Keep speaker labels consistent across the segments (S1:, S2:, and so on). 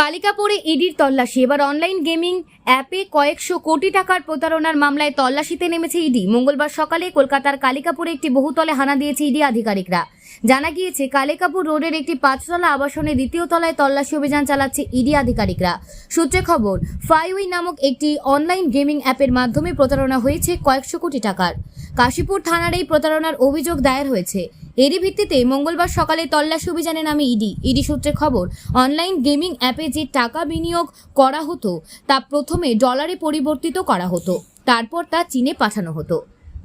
S1: কালিকাপুরে ইডির তল্লাশি। এবার অনলাইন গেমিং অ্যাপে কয়েকশো কোটি টাকার প্রতারণার মামলায় তল্লাশিতে নেমেছে ইডি। মঙ্গলবার সকালে কলকাতার কালিকাপুরে একটি বহুতলে হানা দিয়েছে ইডি আধিকারিকরা। জানা গিয়েছে, কালিকাপুর রোডের একটি পাঁচতলা আবাসনে দ্বিতীয় তলায় তল্লাশি অভিযান চালাচ্ছে ইডি আধিকারিকরা। সূত্রে খবর ফাইউই নামক একটি অনলাইন গেমিং অ্যাপের মাধ্যমে প্রতারণা হয়েছে কয়েকশো কোটি টাকার। কাশীপুর থানার এই প্রতারণার অভিযোগ দায়ের হয়েছে। এরই ভিত্তিতে মঙ্গলবার সকালে তল্লাশি অভিযানে নামে ইডি। ইডি সূত্রে খবর, অনলাইন গেমিং অ্যাপে যে টাকা বিনিয়োগ করা হতো, তা প্রথমে ডলারে পরিবর্তিত করা হতো, তারপর তা চীনে পাঠানো হতো।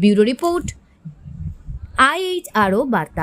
S1: ব্যুরো রিপোর্ট আইএইচআরও বার্তা।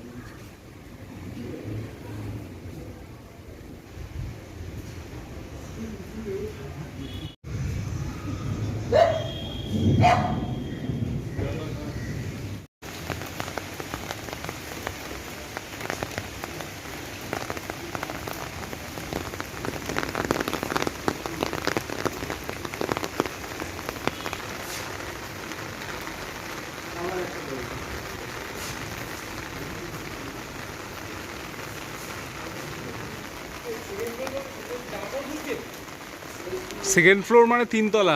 S2: সেকেন্ড ফ্লোর মানে তিনতলা।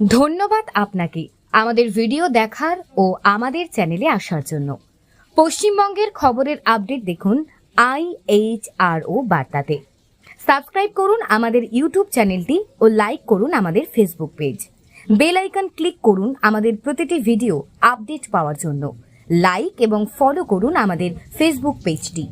S1: ধন্যবাদ আপনাকে আমাদের ভিডিও দেখার ও আমাদের চ্যানেলে আসার জন্য। পশ্চিমবঙ্গের খবরের আপডেট দেখুন আই এইচ আর ও বার্তাতে। সাবস্ক্রাইব করুন আমাদের ইউটিউব চ্যানেলটি ও লাইক করুন আমাদের Facebook page. Bell icon click করুন আমাদের প্রতিটি ভিডিও আপডেট পাওয়ার জন্য। লাইক এবং ফলো করুন আমাদের ফেসবুক পেজটি।